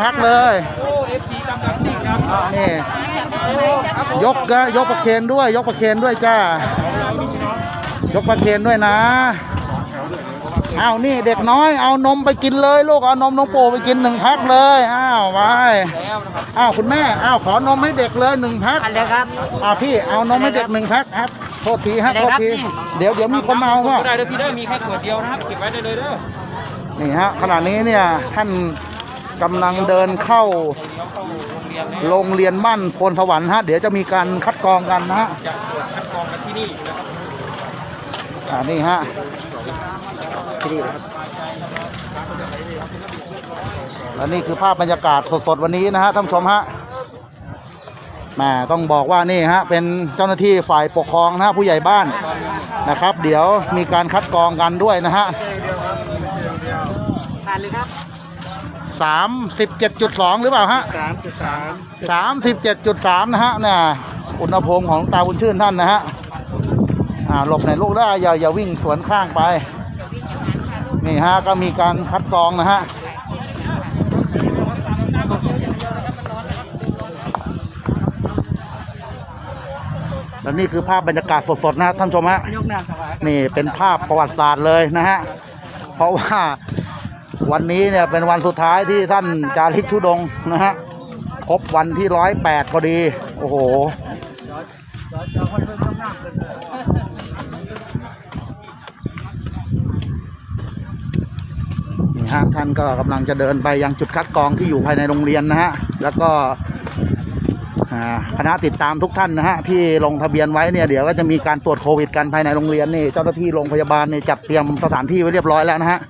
พักเลยโอ้เอฟซีกำลังซิ่งครับนี่ยกก็ยกประเคนด้วย ยกประเคนด้วยจ้า ยกประเคนด้วยนะอ้าวนี่เด็กน้อย เอานมไปกินเลยลูก เอานมน้องโปไปกินหนึ่งแพ็คเลย อ้าวไปแล้วนะครับอ้าวคุณแม่ อ้าวขอนมให้เด็กเลยหนึ่งแพ็คอะไรครับอ้าวพี่ เอานมให้เด็กหนึ่งแพ็คครับ โทษทีฮะอะไรโทษครับที เดี๋ยวเดี๋ยวมีคนมาเอาก็ก็ได้เด้อพี่เด้อมีแค่ขวดเดียวนะครับเก็บไว้ได้เลยเด้อ นี่ฮะขณะนี้เนี่ยท่าน กำลังเดินเข้าโรงเรียนบ้านพลสวรรค์ฮะ เดี๋ยวจะมีการคัดกรองกันนะฮะคัดกรองกันที่นี่นะครับอ่านี่ฮะและนี่คือภาพบรรยากาศสดๆวันนี้นะฮะท่านผู้ชมฮะแหมต้องบอกว่านี่ฮะเป็นเจ้าหน้าที่ฝ่ายปกครองนะฮะผู้ใหญ่บ้านนะครับ เดี๋ยวมีการคัดกรองกันด้วยนะฮะผ่านเลยครับ สามสิบเจ็ดจุดสองหรือเปล่าฮะสามจุดสามสามสิบเจ็ดจุดสามนะฮะเนี่ยอุณหภูมิของตาบุญชื่นท่านนะฮะอ่าหลบในอยลูกได้อย่าอย่าวิ่งสวนข้างไป นี่ฮะก็มีการคัดกรองนะฮะและนี่คือภาพบรรยากาศสดๆนะฮะท่านผู้ชมฮะยกหน้าถวายนี่เป็นภาพประวัติศาสตร์เลยนะฮะเพราะว่า วันนี้เนี่ยเป็นวันสุดท้ายที่ท่านจาริกทุดงค์นะฮะครบวันที่ร้อยแปดพอดี โอ้โหนี่ฮะท่านก็กำลังจะเดินไปยังจุดคัดกรองที่อยู่ภายในโรงเรียนนะฮะ แล้วก็อ่าคณะติดตามทุกท่านนะฮะ ที่ลงทะเบียนไว้เนี่ยเดี๋ยวก็จะมีการตรวจโควิดกันภายในโรงเรียนนี่เจ้าหน้าที่โรงพยาบาลนี่จัดเตรียมสถานที่ไว้เรียบร้อยแล้วนะฮะ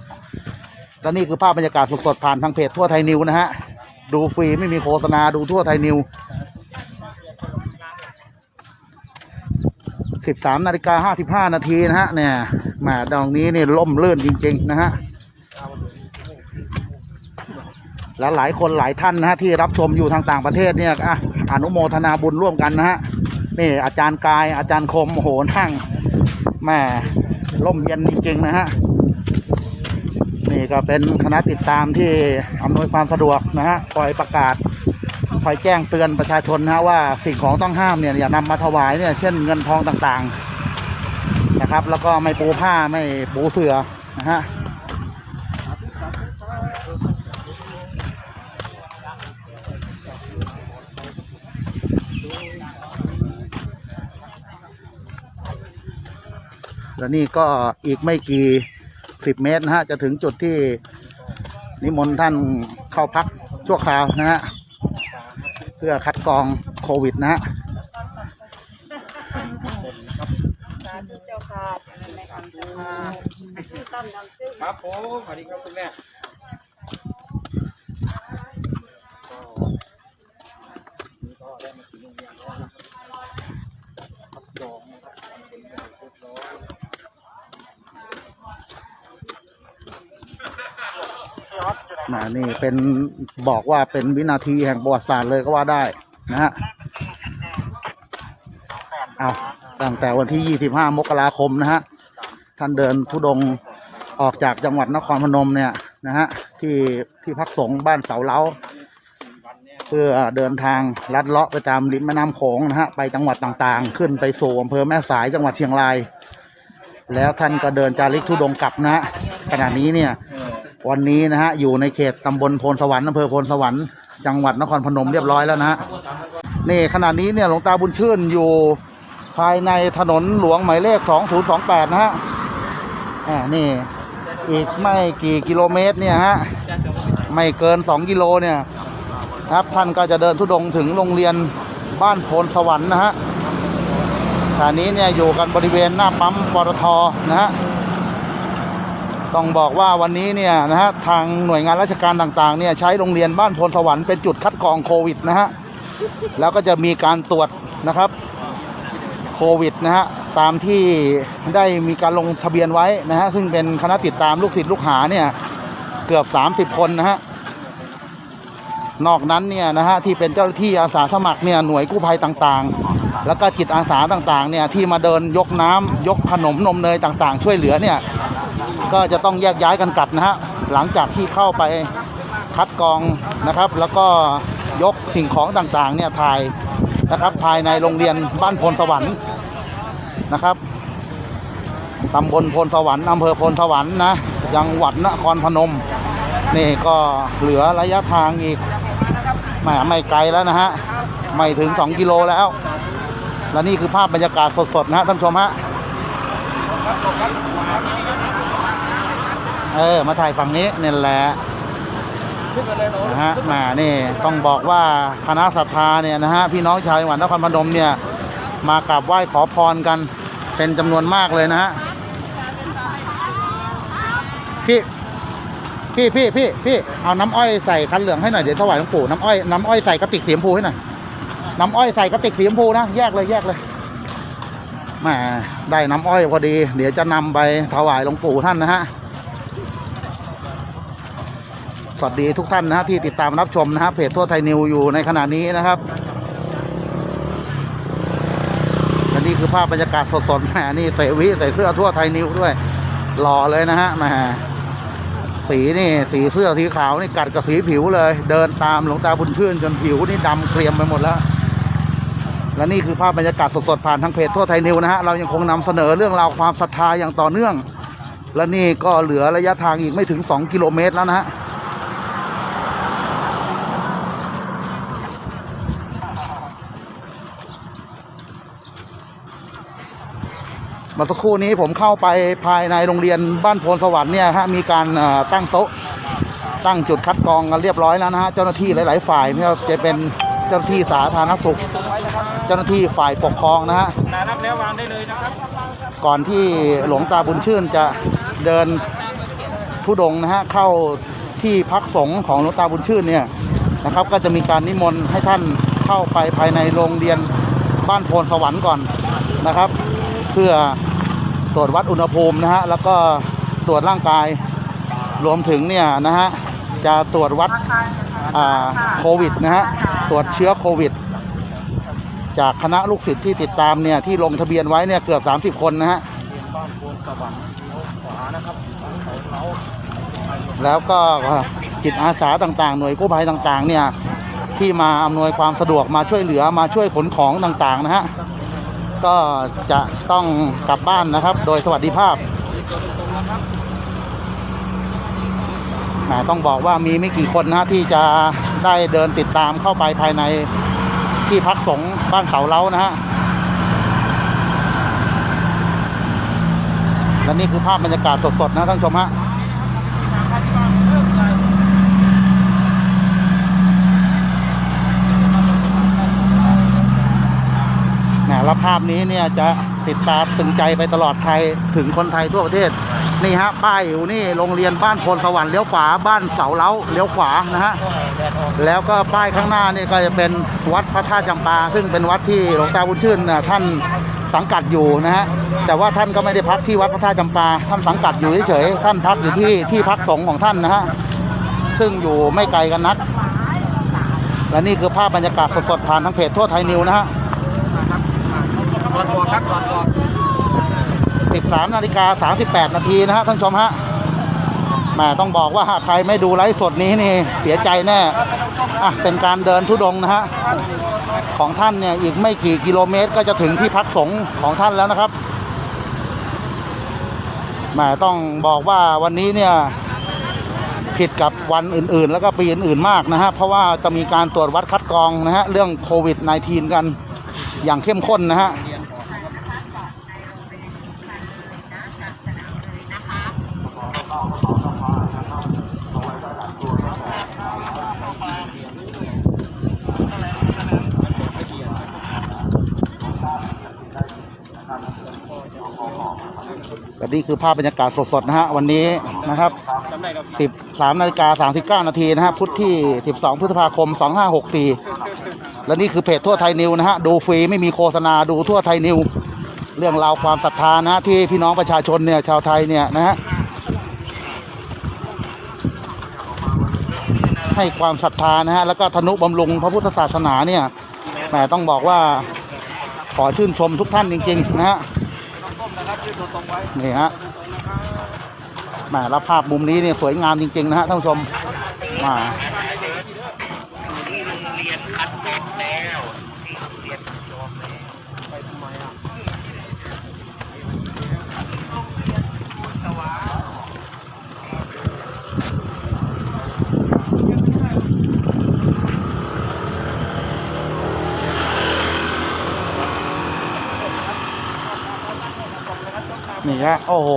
และนี่คือภาพบรรยากาศสดๆผ่านทางเพจทั่วไทยนิวนะฮะ ดูฟรีไม่มีโฆษณาดูทั่วไทยนิว 13นาฬิกา55 นาทีนะฮะเนี่ยแหมาดองนี้นี่ล่มเลื่นจริงๆนะฮะและหลายคนหลายท่านนะฮะที่รับชมอยู่ทางต่างประเทศเนี่ยอะอนุโมทนาบุญร่วมกันนะฮะนี่อาจารย์กายอาจารย์คมโหนั่งแม่ร่มเย็นจริงๆนะฮะ นี่ก็เป็นคณะติดตามที่อำนวยความสะดวกนะฮะคอยประกาศคอยแจ้งเตือนประชาชนนะว่าสิ่งของต้องห้ามเนี่ยอย่านำมาถวายเนี่ยเช่นเงินทองต่างๆนะครับ แล้วก็ไม่ปูผ้าไม่ปูเสือนะฮะแล้วนี่ก็อีกไม่กี่ สิบเมตรนะฮะจะถึงจุดที่นิมนต์ท่านเข้าพักชั่วคราวนะฮะเพื่อคัดกรองโควิดนะฮะเจ้าค่ะในคำเจ้าค่ะชื่อต้อมดำซึ่งครับผมสวัสดีครับคุณแม่ เป็นบอกว่าเป็นวินาทีแห่งประวัติศาสตร์เลยก็ว่าได้นะฮะเอาตั้งแต่วันที่ 25 มกราคมนะฮะท่านเดินทุดงออกจากจังหวัดนครพนมเนี่ยนะฮะที่ที่พักสงฆ์บ้านเสาเล้า เพื่อเดินทางลัดเลาะไปตามริมแม่น้ำโขงนะฮะไปจังหวัดต่างๆ ขึ้นไปสู่อำเภอแม่สายจังหวัดเชียงราย แล้วท่านก็เดินจาริกทุดงกลับนะขณะนี้เนี่ย วันนี้นะฮะอยู่ในเขตตำบลโพนสวรรค์อำเภอโพนสวรรค์จังหวัดนครพนมเรียบร้อยแล้วนะฮะนี่ขณะนี้เนี่ยหลวงตาบุญชื่นอยู่ภายในถนนหลวงหมายเลข 2028 นะฮะอ่านี่อีกไม่กี่กิโลเมตรเนี่ยฮะไม่เกิน 2 กิโลเนี่ยครับท่านก็จะเดินทุดงถึงโรงเรียนบ้านโพนสวรรค์นะฮะขณะนี้เนี่ยอยู่กันบริเวณหน้าปั๊มปตทนะฮะ ต้องบอกว่าวันนี้เนี่ยนะฮะทางหน่วยงานราชการต่างๆเนี่ยใช้โรงเรียนบ้านพลสวรรค์เป็นจุดคัดกรองโควิดนะฮะแล้วก็จะมีการตรวจนะครับโควิดนะฮะตามที่ได้มีการลงทะเบียนไว้นะฮะซึ่งเป็นคณะติดตามลูกศิษย์ลูกหาเนี่ยเกือบ 30 คนนะฮะนอกนั้นเนี่ยนะฮะที่เป็นเจ้าหน้าที่อาสาสมัครเนี่ยหน่วยกู้ภัยต่างๆ แล้วก็จิตอาสาต่างๆเนี่ยที่มาเดินยกน้ำยกขนมนมเนยต่างๆ ช่วยเหลือเนี่ย ก็จะต้องแยกย้ายกันกลับนะฮะหลังจากที่เข้าไปคัดกรองนะครับ แล้วก็ยกสิ่งของต่างๆเนี่ยถ่ายนะครับ ภายในโรงเรียนบ้านพลสวรรค์นะครับตำบลพลสวรรค์อำเภอพลสวรรค์นะจังหวัดนครพนม นี่ก็เหลือระยะทางอีกแหมไม่ไกลแล้วนะฮะไม่ถึง 2 กิโลแล้ว และนี่คือภาพบรรยากาศสดๆนะฮะท่านผู้ชมฮะ เออ มาถ่ายฝั่งนี้เนี่ยแหละนะฮะแหมานี่ต้องบอกว่าคณะศรัทธาเนี่ยนะฮะพี่น้องชาวจังหวัดนครพนมเนี่ยมากราบไหว้ขอพรกันเป็นจำนวนมากเลยนะฮะพี่พี่พี่พี่พี่เอาน้ำอ้อยใส่คันเหลืองให้หน่อยเดี๋ยวถวายหลวงปู่น้ำอ้อยน้ำอ้อยใส่กระติกสีชมพูให้หน่อยน้ำอ้อยใส่กระติกสีชมพูนะแยกเลยแยกเลยแหมได้น้ำอ้อยพอดี เดี๋ยวจะนำไปถวายหลวงปู่ท่านนะฮะ สวัสดีทุกท่านนะฮะที่ติดตามรับชมนะฮะเพจทั่วไทยนิวอยู่ในขณะนี้นะครับและนี่คือภาพบรรยากาศสดๆแหมนี่เสวิใส่เสื้อทั่วไทยนิวด้วยหล่อเลยนะฮะแหมสีนี่สีเสื้อสีขาวนี่กัดกับสีผิวเลย เดินตามหลวงตาบุญชื่นจนผิวนี่ดำเกรียมไปหมดแล้ว และนี่คือภาพบรรยากาศสดๆผ่านทางเพจทั่วไทยนิวนะฮะเรายังคงนำเสนอเรื่องราวความศรัทธาอย่างต่อเนื่อง และนี่ก็เหลือระยะทางอีกไม่ถึง 2 กิโลเมตรแล้วนะฮะ มื่อสักครู่นี้ผมเข้าไปภายในโรงเรียนบ้านโพนสวรรค์เนี่ยฮะมีการตั้งโต๊ะตั้งจุดคัดกรองกันเรียบร้อยแล้วนะฮะเจ้าหน้าที่หลาย ๆ ฝ่ายไม่ว่าจะเป็นเจ้าหน้าที่สาธารณสุข เจ้าหน้าที่ฝ่ายปกครองนะฮะนารับแล้ววางได้เลยนะครับก่อนที่หลวงตาบุญชื่นจะเดินทุดงนะฮะเข้าที่พักสงฆ์ของหลวงตาบุญชื่นเนี่ยนะครับ ก็จะมีการนิมนต์ให้ท่านเข้าไปภายในโรงเรียนบ้านโพนสวรรค์ก่อนนะครับ เพื่อ ตรวจวัดอุณหภูมินะฮะแล้วก็ตรวจร่างกายรวมถึงเนี่ยนะฮะจะตรวจวัดโควิดนะฮะตรวจเชื้อโควิด จากคณะลูกศิษย์ที่ติดตามเนี่ยที่ลงทะเบียนไว้เนี่ยเกือบ 30 คนนะฮะแล้วก็จิตอาสาต่างๆ หน่วยกู้ภัยต่างๆเนี่ยที่มาอำนวยความสะดวกมาช่วยเหลือมาช่วยขนของต่างๆนะฮะ ก็จะต้องกลับบ้านนะครับ โดยสวัสดิภาพแหมต้องบอกว่ามีไม่กี่คนนะที่จะได้เดินติดตามเข้าไปภายในที่พักสงฆ์บ้านเขาเล้านะฮะและนี่คือภาพบรรยากาศสดๆนะท่านผู้ชมฮะ แหมแล้วภาพนี้เนี่ยจะติดตาตึงใจไปตลอดไทยถึงคนไทยทั่วประเทศ นี่ฮะป้ายอยู่นี่โรงเรียนบ้านพลสวรรค์เลี้ยวขวาบ้านเสาเล้าเลี้ยวขวานะฮะแล้วก็ป้ายข้างหน้านี่ก็จะเป็นวัดพระธาตุจำปา ซึ่งเป็นวัดที่หลวงตาบุญชื่นท่านสังกัดอยู่นะฮะแต่ว่าท่านก็ไม่ได้พักที่วัดพระธาตุจำปาท่านสังกัดอยู่เฉยๆท่านพักอยู่ที่ที่พักสงฆ์ของท่านนะฮะซึ่งอยู่ไม่ไกลกันนัก และนี่คือภาพบรรยากาศสดๆผ่านทางเพจทั่วไทยนิวนะฮะ ก่อนบอกครับก่อนบอก 13นาฬิกา38 นาทีนะฮะท่านผู้ชมฮะแหมต้องบอกว่าหากใครไม่ดูไลฟ์สดนี้นี่เสียใจแน่อะเป็นการเดินทุดงนะฮะของท่านเนี่ยอีกไม่กี่กิโลเมตรก็จะถึงที่พักสงฆ์ของท่านแล้วนะครับแหมต้องบอกว่าวันนี้เนี่ยผิดกับวันอื่นๆ แล้วก็ปีอื่นๆมากนะฮะเพราะว่าจะมีการตรวจวัดคัดกรองนะฮะเรื่องโควิด -19 กันอย่างเข้มข้นนะฮะ นี่คือภาพบรรยากาศสดๆนะฮะวันนี้นะครับ 13นาฬิกา39นาทีนะฮะพุธที่ 12 พฤษภาคม 2564 และนี่คือเพจทั่วไทยนิวนะฮะดูฟรีไม่มีโฆษณาดูทั่วไทยนิว เรื่องราวความศรัทธานะที่พี่น้องประชาชนเนี่ยชาวไทยเนี่ยนะฮะให้ความศรัทธานะฮะแล้วก็ทนุบำรุงพระพุทธศาสนาเนี่ยแหมต้องบอกว่าขอชื่นชมทุกท่านจริง ๆ นะฮะ นี่ฮะแหมรับภาพมุมนี้เนี่ยสวยงามจริงๆนะฮะท่านผู้ชมมา นี่ฮะโอ้โห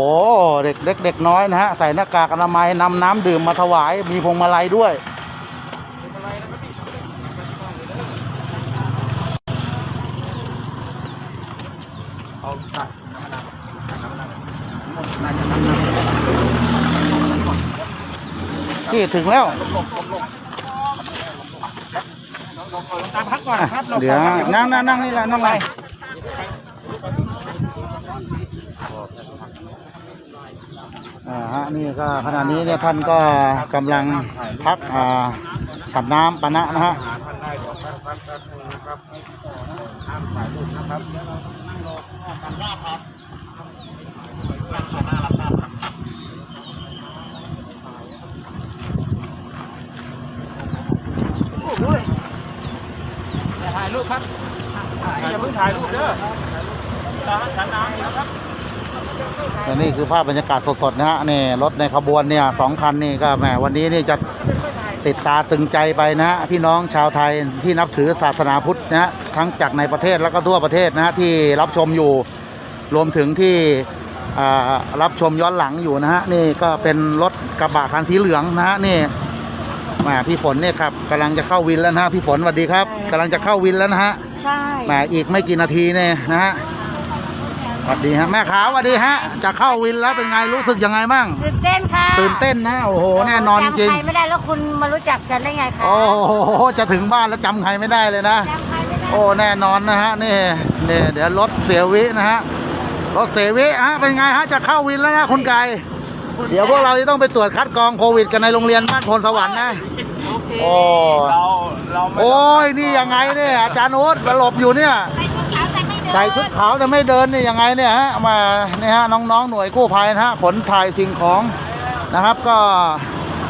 เด็กเล็กเด็กน้อยนะฮะ ใส่หน้ากากอนามัยนำน้ำดื่มมาถวาย มีพวงมาลัยด้วยที่ถึงแล้วตามพักก่อนครับเราเดี๋ยวนั่งนั่งนั่งนี่แหละนั่งไร อ่าฮะนี่ก็ขณะนี้เนี่ยท่านก็กำลังพักอ่าฉันน้ำปานะนะฮะถ่ายรูปครับอย่าเพิ่งถ่ายรูปเด้อตาฉันน้ำนะครับ และนี่คือภาพบรรยากาศสดๆนะฮะนี่รถในขบวนเนี่ยสองคันนี่ก็แหมวันนี้นี่จะติดตาตึงใจไปนะฮะพี่น้องชาวไทยที่นับถือศาสนาพุทธนะฮะทั้งจากในประเทศแล้วก็ทั่วประเทศนะฮะที่รับชมอยู่รวมถึงที่อ่ารับชมย้อนหลังอยู่นะฮะนี่ก็เป็นรถกระบะคันสีเหลืองนะฮะนี่แหมพี่ฝนเนี่ยครับกำลังจะเข้าวินแล้วนะฮะพี่ฝนสวัสดีครับกำลังจะเข้าวินแล้วนะฮะใช่แหมอีกไม่กี่นาทีเนี่ยนะฮะ สวัสดีฮะแม่ขาวสวัสดีฮะ จะเข้าวินแล้วเป็นไงรู้สึกยังไงบ้างตื่นเต้นค่ะตื่นเต้นนะโอ้โหแน่นอนจริงจำใครไม่ได้แล้วคุณมารู้จักฉันได้ไงคะโอ้โหจะถึงบ้านแล้วจำใครไม่ได้เลยนะ จำใครไม่ได้โอ้แน่นอนนะฮะนี่นี่เดี๋ยวรถเสียวินะฮะรถเสียวิฮะเป็นไงฮะจะเข้าวินแล้วนะคุณไก่เดี๋ยวพวกเราจะต้องไปตรวจคัดกรองโควิดกันในโรงเรียนบ้านพลสวรรค์นะโอ้เราเราโอ้ยนี่ยังไงเนี่ยอาจารย์อุดมาหลบอยู่เนี่ยใส่ชุดขาวแต่ไม่เดิน ใส่ชุดขาวแต่ไม่เดินนี่ยังไงเนี่ยฮะมาเนี่ยฮะน้องๆหน่วยกู้ภัยนะฮะขนถ่ายสิ่งของนะครับ ก็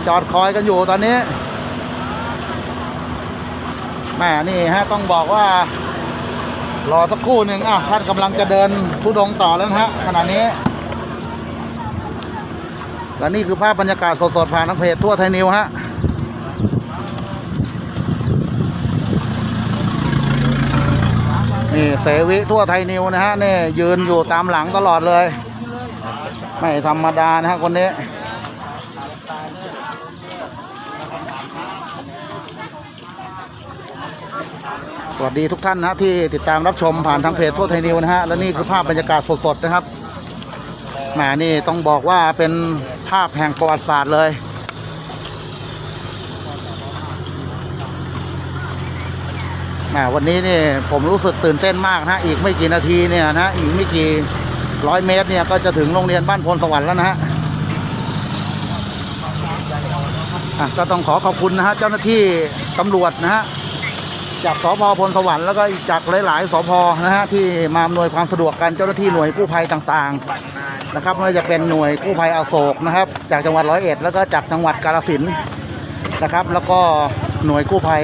จอดคอยกันอยู่ตอนนี้แม่นี่ฮะต้องบอกว่ารอสักครู่หนึ่งอะท่านกำลังจะเดินทุดงต่อแล้วนะฮะขณะนี้และนี่คือภาพบรรยากาศสดๆผ่านทางเพจทั่วไทยนิวฮะ นี่เสวิทั่วไทยนิวนะฮะนี่ยืนอยู่ตามหลังตลอดเลย ไม่ธรรมดานะฮะคนนี้สวัสดีทุกท่านนะที่ติดตามรับชมผ่านทางเพจทั่วไทยนิวนะฮะและนี่คือภาพบรรยากาศสดๆนะครับแหมนี่ต้องบอกว่าเป็นภาพแห่งประวัติศาสตร์เลย แหมวันนี้นี่ผมรู้สึกตื่นเต้นมากนะอีกไม่กี่นาทีเนี่ยนะอีกไม่กี่ร้อยเมตรเนี่ยก็จะถึงโรงเรียนบ้านพลสวรรค์แล้วนะฮะอะก็ต้องขอขอบคุณนะฮะเจ้าหน้าที่ตำรวจนะฮะจากสพพลสวรรค์แล้วก็จากหลาย ๆ สพนะฮะที่มาอำนวยความสะดวกกันเจ้าหน้าที่หน่วยกู้ภัยต่างๆนะครับไม่ว่าจะเป็นหน่วยกู้ภัยอโศกนะครับ จากจังหวัดร้อยเอ็ดแล้วก็จากจังหวัดกาฬสินธุ์นะครับ แล้วก็หน่วยกู้ภัย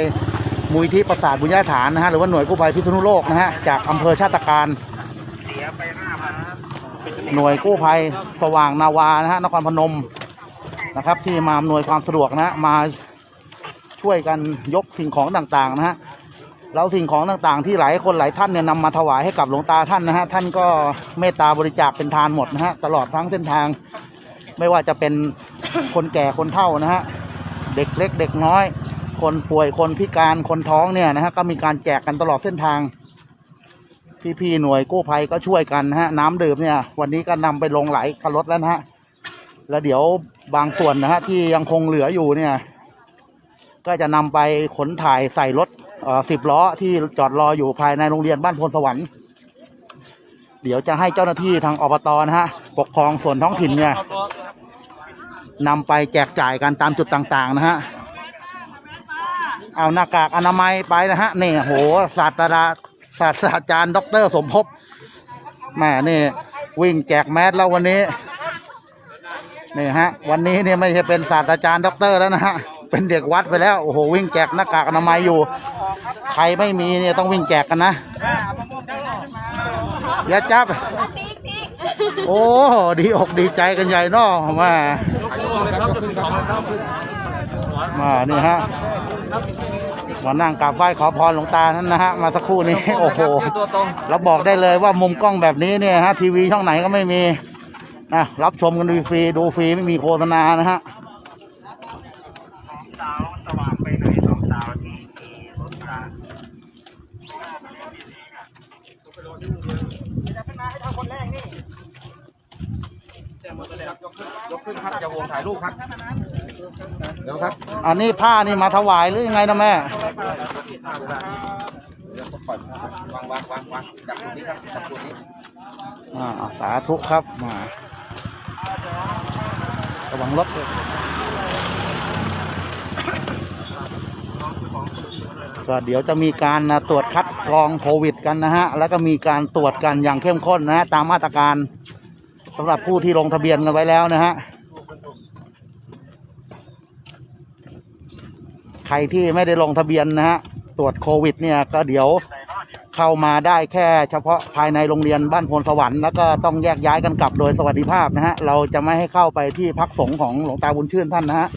มูลที่ประสาทบุญญาฐานนะฮะหรือว่าหน่วยกู้ภัยพิษณุโลกนะฮะจากอำเภอชาติการหน่วยกู้ภัยสว่างนาวานะฮะนครพนมนะครับ ที่มาอำนวยความสะดวกนะฮะมาช่วยกันยกสิ่งของต่างๆนะฮะแล้วสิ่งของต่างๆ ที่หลายคนหลายท่านเนี่ยนำมาถวายให้กับหลวงตาท่านนะฮะท่านก็เมตตาบริจาคเป็นทานหมดนะฮะตลอดทั้งเส้นทาง ไม่ว่าจะเป็นคนแก่คนเฒ่านะฮะเด็กเล็กเด็กน้อย คนป่วยคนพิการคนท้องเนี่ยนะฮะก็มีการแจกกันตลอดเส้นทาง พี่ๆหน่วยกู้ภัยก็ช่วยกันนะฮะน้ำดื่มเนี่ย วันนี้ก็นำไปลงไหลคันรถแล้วนะฮะแล้วเดี๋ยวบางส่วนนะฮะที่ยังคงเหลืออยู่เนี่ย ก็จะนำไปขนถ่ายใส่รถสิบล้อที่จอดรออยู่ภายในโรงเรียนบ้านพลสวรรค์ เดี๋ยวจะให้เจ้าหน้าที่ทางอบตนะฮะปกครองส่วนท้องถิ่นเนี่ยนำไปแจกจ่ายกันตามจุดต่าง ๆ นะฮะ เอาหน้ากากอนามัยไปนะฮะนี่โหศาสตราศาสตราจารย์ด็อกเตอร์สมภพแหม่นี่ วิ่งแจกแมสแล้ววันนี้นี่ฮะ วันนี้เนี่ยไม่ใช่เป็นศาสตราจารย์ด็อกเตอร์แล้วนะฮะเป็นเด็กวัดไปแล้วโอ้โหวิ่งแจกหน้ากากอนามัยอยู่ ใครไม่มีเนี่ยต้องวิ่งแจกกันนะอย่าจับโอ้ดีอกดีใจกันใหญ่เนอมามานี่ฮะ มานั่งกราบไหว้ขอพรหลวงตานั่นนะฮะมาสักครู่นี้โอ้โหเราบอกได้เลยว่ามุมกล้องแบบนี้เนี่ยฮะทีวีช่องไหนก็ไม่มีนะรับชมกันฟรีๆดูฟรีไม่มีโฆษณานะฮะ ดาวสว่างไปไหนสองดาวที่ที่รถรา ยกขึ้นครับจะวงถ่ายรูปครับเดี๋ยวครับ อันนี้ผ้านี่มาถวายหรือยังไงนะแม่เดี๋ยวปล่อยวางวางวางวางจับตรงนี้ครับจับตรงนี้อ่าสาธุครับมาระวังรถด้วยก็เดี๋ยวจะมีการนะตรวจคัดกรองโควิดกันนะฮะ แล้วก็มีการตรวจกันอย่างเข้มข้นนะฮะตามมาตรการ สำหรับผู้ที่ลงทะเบียนกันไว้แล้วนะฮะ ใครที่ไม่ได้ลงทะเบียนนะฮะ ตรวจโควิด เนี่ยก็เดี๋ยวเข้ามาได้แค่เฉพาะภายในโรงเรียนบ้านโพนสวรรค์แล้วก็ต้องแยกย้ายกันกลับโดยสวัสดิภาพนะฮะ เราจะไม่ให้เข้าไปที่พักสงฆ์ของหลวงตาบุญชื่นท่านนะฮะ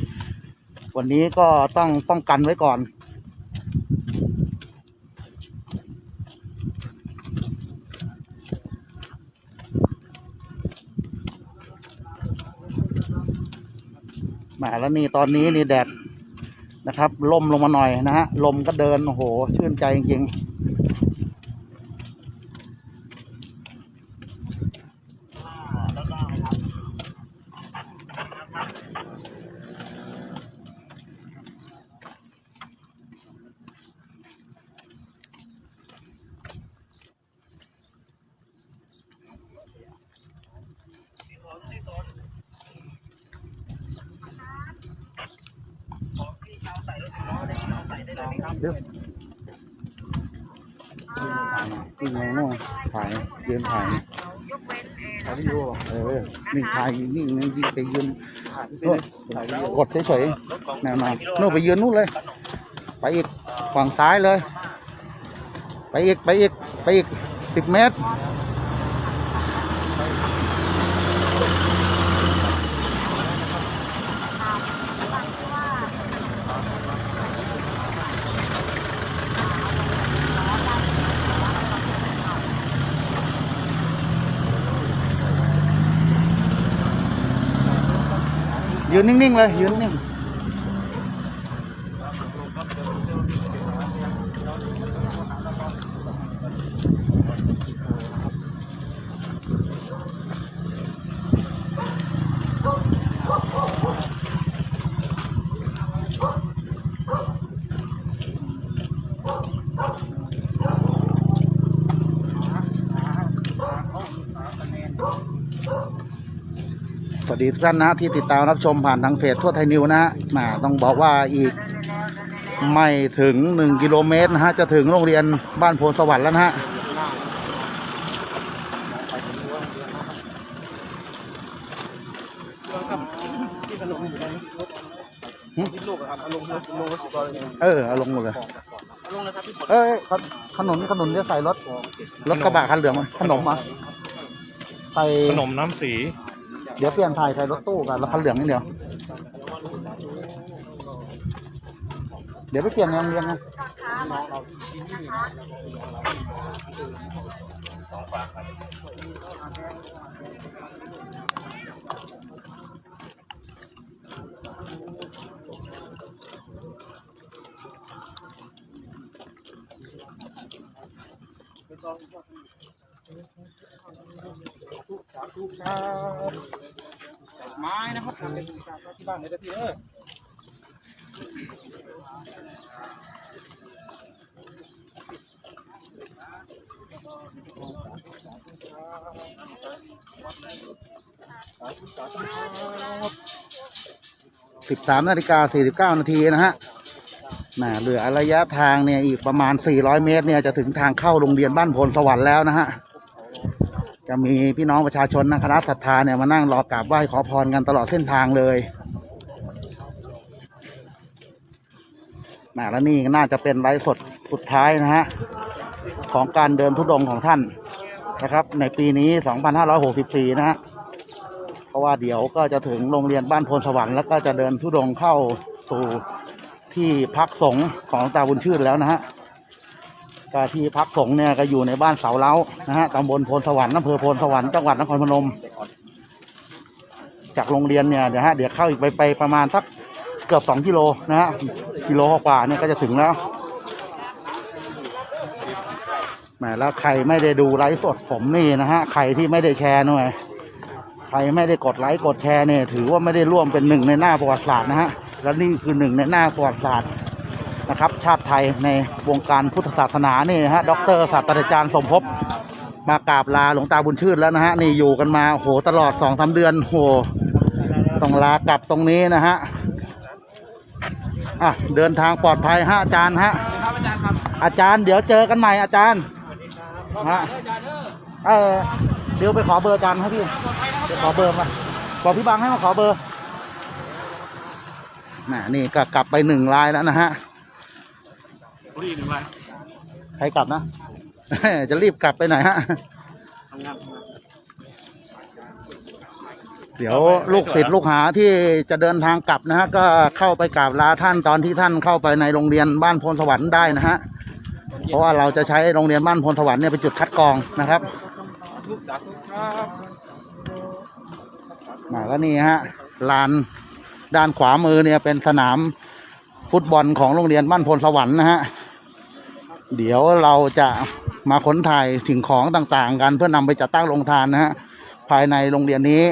วันนี้ก็ต้องป้องกันไว้ก่อน แหมแล้วนี่ตอนนี้นี่แดดนะครับลมลงมาหน่อยนะฮะลมก็เดินโอ้โหชื่นใจจริงๆ เดี๋ยวนี่ไงเนาะถ่ายยืนถ่ายถ่ายวิดีโอเออนี่ถ่ายนี่นี่ยิงไปยืนโน่นกดเฉยๆแนวมาโน่นไปยืนนู่นเลย ไปอีกฝั่งซ้ายเลย ไปอีกไปอีกไปอีกสิบเมตร ยืนนิ่งๆเลยยืนนิ่ง ดีทุกท่านนะที่ติดตามรับชมผ่านทางเพจทั่วไทยนิวนะฮะแหมาต้องบอกว่าอีกไม่ถึงหนึ่งกิโลเมตรนะฮะจะถึงโรงเรียนบ้านโพนสวรรค์แล้วนะฮะเออเอาลงหมดเลยเออขนขนมขนมจะใส่รถรถกระบะคันเหลืองมาขนมมาใส่ขนมน้ำสี เดี๋ยวเปลี่ยนถ่ายใส่รถตู้กันรถคันเหลืองนี่เดียว เดี๋ยวไปเปลี่ยนยังยัง ไงครับไม้นะครับทำเป็นที่บ้านเลยนะพี่เออสิบสามนาฬิกาสี่สิบเก้านาทีนะฮะแหมเหลือระยะทางเนี่ยอีกประมาณสี่ร้อยเมตรเนี่ยจะถึงทางเข้าโรงเรียนบ้านพลสวรรค์แล้วนะฮะ จะมีพี่น้องประชาชนนะคณะศรัทธาเนี่ยมานั่งรอกราบไหว้ขอพรกันตลอดเส้นทางเลยแหมแล้วนี่น่าจะเป็นไลฟ์สดสุดท้ายนะฮะของการเดินทุดงของท่านนะครับ ในปีนี้ 2564 นะฮะเพราะว่าเดี๋ยวก็จะถึงโรงเรียนบ้านพนสวรรค์แล้วก็จะเดินทุดงเข้าสู่ที่พักสงฆ์ของตาบุญชื่นแล้วนะฮะ ก็ที่พักสงฆ์เนี่ยก็อยู่ในบ้านเสาเล้านะฮะตำบลโพนสวรรค์อำเภอโพนสวรรค์จังหวัดนครพนม จากโรงเรียนเนี่ยเดี๋ยวฮะเดี๋ยวเข้าอีกไปไปประมาณสักเกือบสองกิโลนะฮะกิโลกว่าเนี่ยก็จะถึงแล้วแหมแล้วใครไม่ได้ดูไลฟ์สดผมนี่นะฮะใครที่ไม่ได้แชร์หน่อยใครไม่ได้กดไลค์กดแชร์เนี่ยถือว่าไม่ได้ร่วมเป็นหนึ่งในหน้าประวัติศาสตร์นะฮะและนี่คือหนึ่งในหน้าประวัติศาสตร์ นะครับ ชาติไทยในวงการพุทธศาสนานี่นะฮะดรศาสตราจารย์สมภพมากราบลาหลวงตาบุญชื่นแล้วนะฮะนี่อยู่กันมาโหตลอดสองสาเดือนโหต้องลากลับตรงนี้นะฮะอะเดินทางปลอดภัยฮะอาจารย์ฮะอาจารย์เดี๋ยวเจอกันใหม่อาจารย์ฮะอาจารย์เออเดี๋ยวไปขอเบอร์อาจารย์ให้พี่ขอเบอร์มาบอกพี่บังให้มาขอเบอร์แหมนี่ก็กลับไปหนึ่งลายแล้วนะฮะ รีหนึ่งวันใครกลับนะ จะรีบกลับไปไหนฮะ ทำงานเดี๋ยวลูกศิษย์ลูกหาที่จะเดินทางกลับนะฮะ ก็เข้าไปกราบลาท่านตอนที่ท่านเข้าไปในโรงเรียนบ้านพนสวรรค์ได้นะฮะ เพราะว่าเราจะใช้โรงเรียนบ้านพนสวรรค์เนี่ยเป็นจุดคัดกรองนะครับ ทุกสาธุครับมาแล้วนี่ฮะลานด้านขวามือเนี่ยเป็นสนามฟุตบอลของโรงเรียนบ้านพนสวรรค์นะฮะ เดี๋ยวเราจะมาค้นถ่ายสิ่งของต่างๆ กันเพื่อนำไปจัดตั้งโรงทานนะฮะภายในโรงเรียนนี้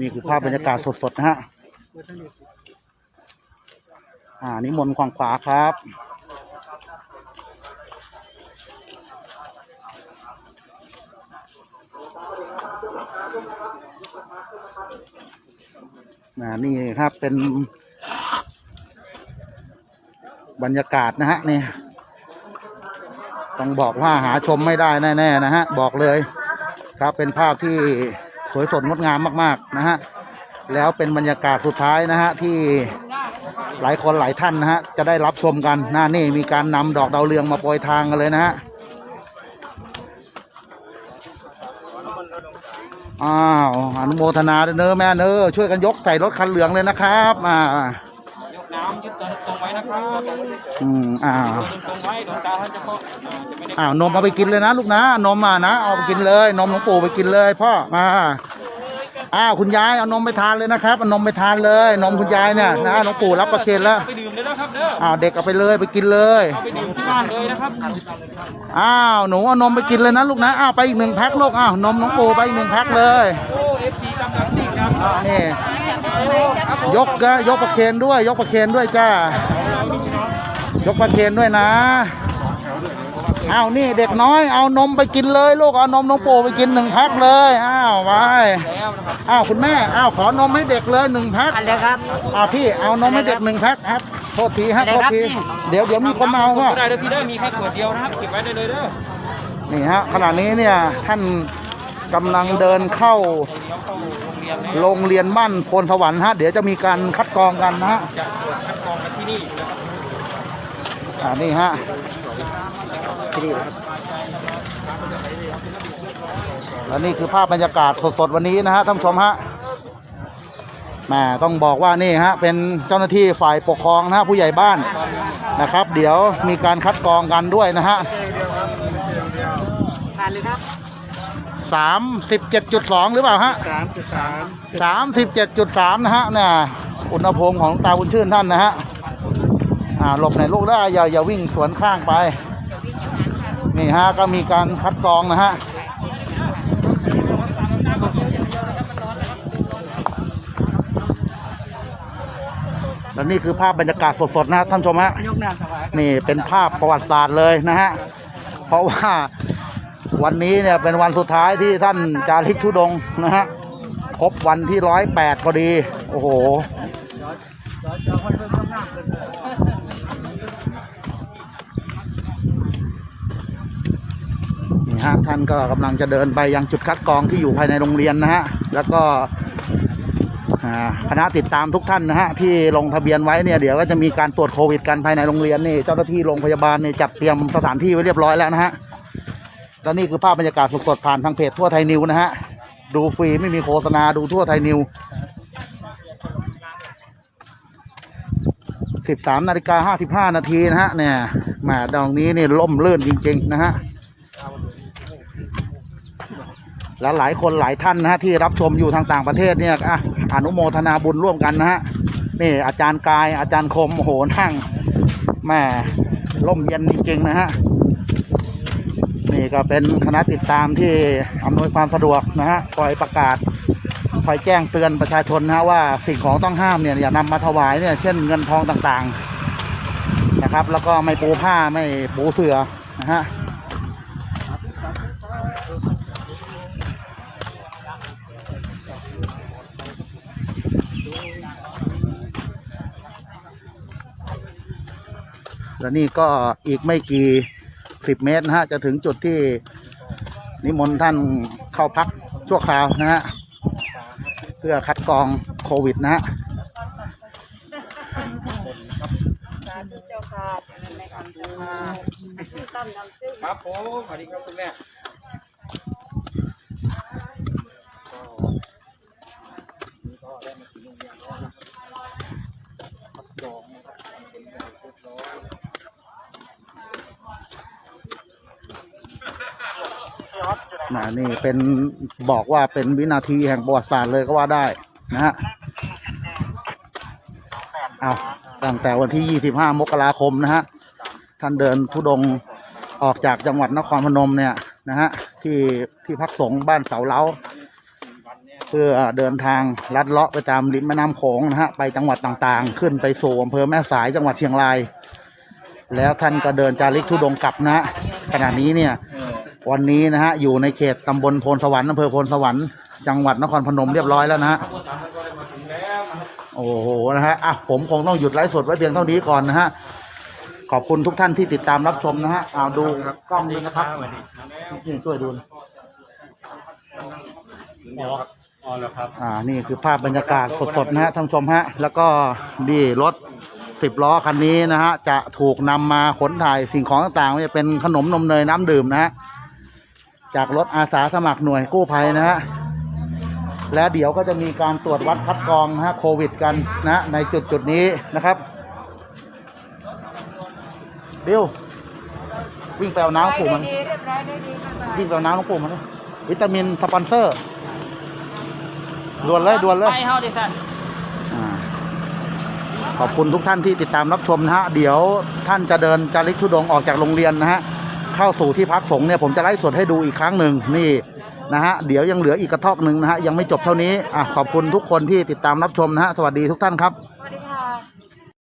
นี่คือภาพบรรยากาศสดๆนะฮะอ่านิมนต์ขวางขวาครับ อ่านี่ครับเป็น บรรยากาศนะฮะนี่ต้องบอกว่าหาชมไม่ได้แน่ๆนะฮะบอกเลย ครับเป็นภาพที่สวยสดงดงามมากๆนะฮะแล้วเป็นบรรยากาศสุดท้ายนะฮะที่หลายคนหลายท่านนะฮะจะได้รับชมกันหน้านี่มีการนำดอกดาวเรืองมาโปรยทางกันเลยนะฮะ อ้าวอนุโมทนาด้เนอะแม่เนอะช่วยกันยกใส่รถคันเหลืองเลยนะครับอ่ายกน้ำยึดตัวตรงไว้นะครับอืมอ้าวตรงไว้ดวงตาท่านจะพออ่าจะไม่ได้อ้าวนมเอาไปกินเลยนะลูกนะนมอะนะเอาไปกินเลย นมหลวงปู่ไปกินเลยพ่อมา อ้าวคุณยายเอานมไปทานเลยนะครับเอานมไปทานเลยนมคุณยายเนี่ยนะหลวงปู่รับประเคนแล้วไปดื่มเลยนะครับเด้ออ้าวเด็กเอาไปเลยไปกินเลยเอาไปดื่มที่บ้านเลยนะครับอ้าวหนูเอานมไปกินเลยนะลูกนะอ้าวไปอีกหนึ่งแพ็คลูกอ้าวนมหลวงปู่ไปอีกหนึ่งแพ็คเลยโอ้เอฟซีกำลังซิ่งครับนี่ยกก็ยกประเคนด้วย ยกประเคนด้วยจ้ายกประเคนด้วยนะ อ้าวนี่เด็กน้อยเอานมไปกินเลยลูกเอานมน้องปู่ไปกินหนึ่งแพ็คเลยอ้าวไปแล้วนะครับอ้าวคุณแม่อ้าวขอนมให้เด็กเลยหนึ่งแพ็คอะไรครับอ้าวพี่เอานมให้เด็กหนึ่งแพ็คครับโทษทีฮะอะไรโทษครับทีนี่เดี๋ยวเดี๋ยวมีคนมาเอาว่าได้เด้อพี่เด้อมีแค่ขวดเดียวนะครับเก็บไว้ได้เลยเด้อนี่ฮะขณะนี้เนี่ยท่านกำลังเดินเข้าเดี๋ยวเข้าโรงเรียนนี้โรงเรียนบ้านโพนสวรรค์ฮะเดี๋ยวจะมีการคัดกรองกันนะฮะจะตรวจคัดกรองกันที่นี่นะ ครับอ่านี่ฮะและนี่คือภาพบรรยากาศสดๆวันนี้นะฮะท่านผู้ชมฮะแหมต้องบอกว่านี่ฮะเป็นเจ้าหน้าที่ฝ่ายปกครองนะฮะผู้ใหญ่บ้านนะครับ เดี๋ยวมีการคัดกรองกันด้วยนะฮะทานเลยครับสามสิบเจ็ดจุดสองหรือเปล่าฮะสามจุดสามสามสิบเจ็ดจุดสามนะฮะเนี่ยอุณหภูมิของตาบุญชื่นท่านนะฮะอ่า หลบในอยลูกได้อย่าอย่าวิ่งสวนข้างไป นี่ฮะก็มีการคัดกรองนะฮะและนี่คือภาพบรรยากาศสดๆนะท่านชมฮะนี่เป็นภาพประวัติศาสตร์เลยนะฮะเพราะว่าวันนี้เนี่ยเป็นวันสุดท้ายที่ท่านจาริกธุดงนะฮะครบวันที่ร้อยแปดพอดี โอ้โห ฮะท่านก็กำลังจะเดินไปยังจุดคัดกรองที่อยู่ภายในโรงเรียนนะฮะแล้วก็คณะติดตามทุกท่านนะฮะที่ลงทะเบียนไว้เนี่ยเดี๋ยวก็จะมีการตรวจโควิดกันภายในโรงเรียนนี่เจ้าหน้าที่โรงพยาบาลนี่จัดเตรียมสถานที่ไว้เรียบร้อยแล้วนะฮะแล้วนี่คือภาพบรรยากาศสดๆผ่านทางเพจทั่วไทยนิวนะฮะดูฟรีไม่มีโฆษณาดูทั่วไทยนิวสิบสามนาฬิกาห้าสิบห้านาทีนะฮะเนี่ยแหมดองนี้นี่ล่มลื่นจริง ๆ นะฮะ และหลายคนหลายท่านนะฮะที่รับชมอยู่ทางต่างประเทศเนี่ยอะอนุโมทนาบุญร่วมกันนะฮะนี่อาจารย์กายอาจารย์คมโหนั่งแม่ล่มเย็นจริงๆนะฮะนี่ก็เป็นคณะติดตามที่อำนวยความสะดวกนะฮะคอยประกาศคอยแจ้งเตือนประชาชนนะฮะว่าสิ่งของต้องห้ามเนี่ยอย่านำมาถวายเนี่ยเช่นเงินทองต่างๆนะครับ แล้วก็ไม่ปูผ้าไม่ปูเสือนะฮะ และนี่ก็อีกไม่กี่สิบเมตรนะฮะจะถึงจุดที่นิมนต์ท่านเข้าพักชั่วคราวนะฮะเพื่อคัดกรองโควิดนะฮะสาธุเจ้าค่ะนั่นแหละค่ะชื่อตั้มน้ำซึ่งครับผมสวัสดีครับคุณแม่ นะนี่เป็นบอกว่าเป็นวินาทีแห่งประวัติศาสตร์เลยก็ว่าได้นะฮะเอาตั้งแต่วันที่ 25 มกราคมนะฮะท่านเดินทุดงออกจากจังหวัดนครพนมเนี่ยนะฮะที่ที่พักสงฆ์บ้านเสาเล้า เพื่อเดินทางลัดเลาะไปตามริมแม่น้ำโขงนะฮะไปจังหวัดต่างๆ ขึ้นไปสู่อำเภอแม่สายจังหวัดเชียงราย แล้วท่านก็เดินจาริกทุดงกลับนะขณะนี้เนี่ย วันนี้นะฮะอยู่ในเขตตำบลโพนสวรรค์อำเภอโพนสวรรค์จังหวัดนครพนมเรียบร้อยแล้วนะฮะโอ้โหนะฮะอะผมคงต้องหยุดไลฟ์สดไว้เพียงเท่านี้ก่อนนะฮะขอบคุณทุกท่านที่ติดตามรับชมนะฮะเอาดูกล้องด้วยนะครับนี่ช่วยดูนะอ๋อแล้วครับอ่านี่คือภาพบรรยากาศสดๆนะฮะท่านผู้ชมฮะแล้วก็ดีรถสิบล้อคันนี้นะฮะจะถูกนำมาขนถ่ายสิ่งของต่างๆไม่ว่าจะเป็นขนมนมเนยน้ำดื่มนะฮะ จากรถอาสาสมัครหน่วยกู้ภัยนะฮะและเดี๋ยวก็จะมีการตรวจวัดคัดกรองนะฮะโควิดกันนะในจุดจุดๆนี้นะครับเดี๋ยววิ่งไปเอาน้ำปู่มันดีเรียบร้อยได้ดีค่ะวิ่งไปเอาน้ำหลวงปู่มันนะวิตามินสปอนเซอร์ด่วนเลยด่วนเลยไปเฮาดิสันอ่าขอบคุณทุกท่านที่ติดตามรับชมนะฮะ เดี๋ยวท่านจะเดินจาริกทุดงค์ออกจากโรงเรียนนะฮะ เข้าสู่ที่พักสงฆ์เนี่ยผมจะไลฟ์สดให้ดูอีกครั้งหนึ่งนี่นะฮะเดี๋ยวยังเหลืออีกกระทอกหนึ่งนะฮะยังไม่จบเท่านี้อะขอบคุณทุกคนที่ติดตามรับชมนะฮะสวัสดีทุกท่านครับ